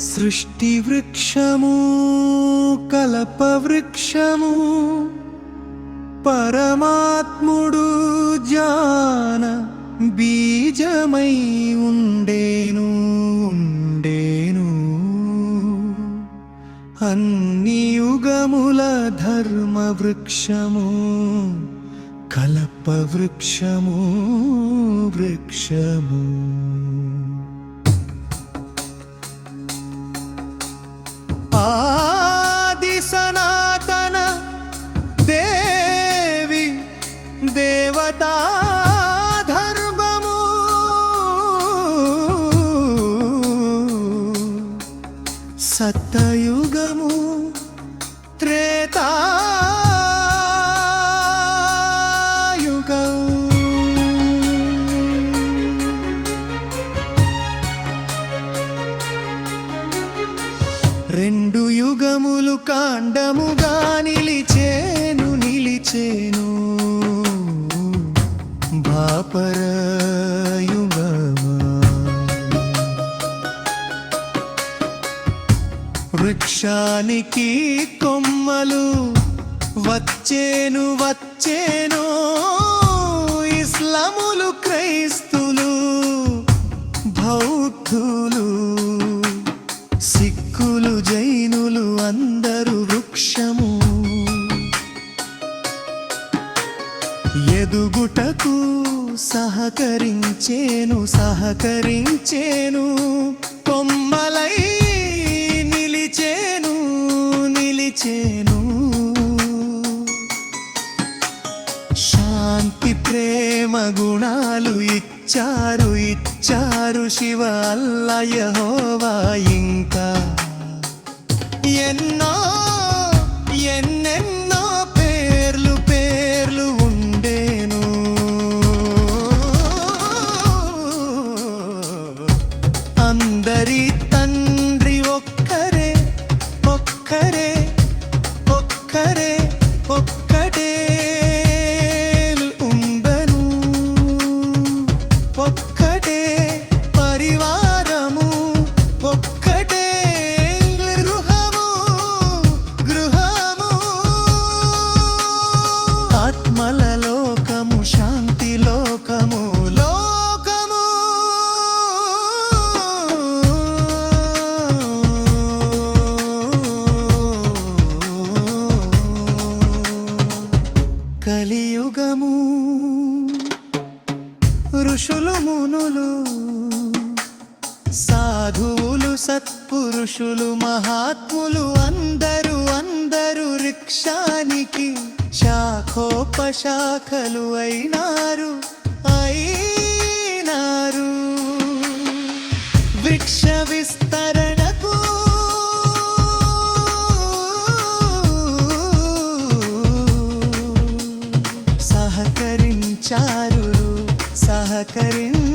సృష్టి వృక్షము కలప వృక్షము పరమాత్ముడు జాన బీజమై ఉండేను ఉండేను. అన్ని యుగముల సత్తయుగము త్రేతాయుగం. రెండు యుగములు కాండముగా నిలిచేను నిలిచేను. బాపరా వృక్షానికి కొమ్మలు వచ్చేను వచ్చేను. ఇస్లాములు క్రైస్తులు బౌద్ధులు సిక్కులు జైనులు అందరూ వృక్షము. ఎదుగుటకు సహకరించేను సహకరించేను. కొమ్మలై నిలిచేను శాంతి ప్రేమ గుణాలు ఇచ్చారు ఇచ్చారు శివ అల్ల ఇంకా. ఎన్నో ఎన్నెన్నో పేర్లు పేర్లు ఉండేను. అందరి కలియుగము. ఋషులు మునులు సాధువులు సత్పురుషులు మహాత్ములు అందరూ అందరూ వృక్షానికి శాఖోపశాఖలు అయినారు అయినారు. వృక్ష करिन्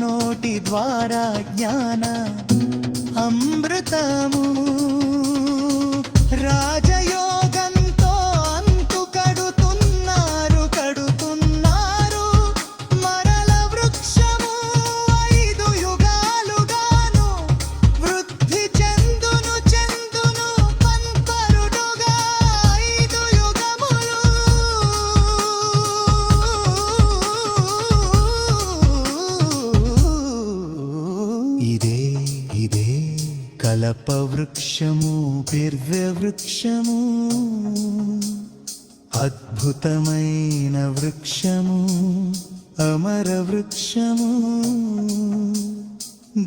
నోటి ద్వారా జ్ఞాన అమృతము కలపవృక్షము వృక్షము వృక్షము అద్భుతమైన వృక్షము అమర వృక్షము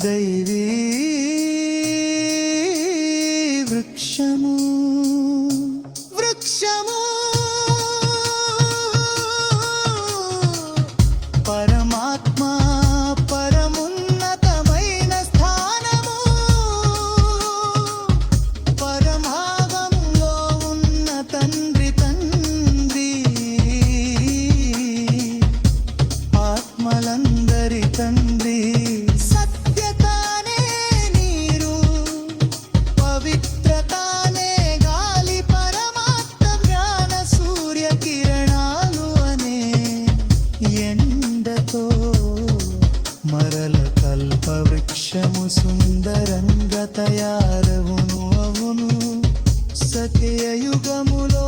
దైవీ వృక్షము వృక్షము. ఎండతో మరల కల్ప వృక్షము సుందరంగా తయారవును అవును. సత్యయుగములో